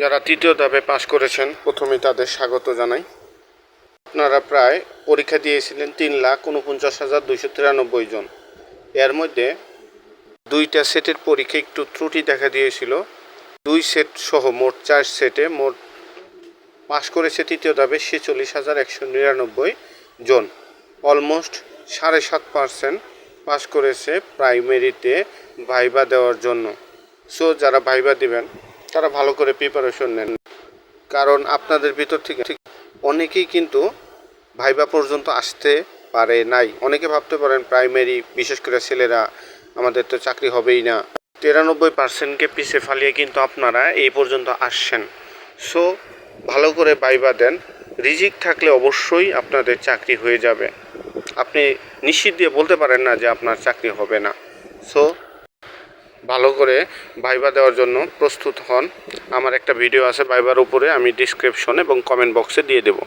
যারা তৃতীয় ধাপে পাশ করেছেন, প্রথমে তাদের স্বাগত জানাই। আপনারা প্রায় পরীক্ষা দিয়েছিলেন তিন লাখ উনপঞ্চাশ হাজার দুইশো তিরানব্বই জন। এর মধ্যে দুইটা সেটের পরীক্ষা একটু ত্রুটি দেখা দিয়েছিল। দুই সেট সহ মোট চার সেটে মোট পাশ করেছে তৃতীয় ধাপে ছেচল্লিশ হাজার একশো নিরানব্বই জন। অলমোস্ট সাড়ে সাত পার্সেন্ট পাশ করেছে প্রাইমারিতে ভাইবা দেওয়ার জন্য। সো যারা ভাইবা দিবেন তারা ভালো করে প্রিপারেশন নেন। কারণ আপনাদের ভিতর থেকে ঠিক অনেকেই কিন্তু ভাইবা পর্যন্ত আসতে পারে নাই। অনেকে ভাবতে পারেন প্রাইমারি বিশেষ করে ছেলেরা, আমাদের তো চাকরি হবেই না। তিরানব্বই পার্সেন্টকে পিছে ফালিয়ে কিন্তু আপনারা এই পর্যন্ত আসছেন। সো ভালো করে ভাইবা দেন। রিজিক থাকলে অবশ্যই আপনাদের চাকরি হয়ে যাবে। আপনি নিশ্চিত দিয়ে বলতে পারেন না যে আপনার চাকরি হবে না। সো ভালো করে ভাইবা দেওয়ার জন্য প্রস্তুত হন। আমার একটা ভিডিও আছে ভাইবার উপরে, আমি ডিসক্রিপশন এবং কমেন্ট বক্সে দিয়ে দেবো।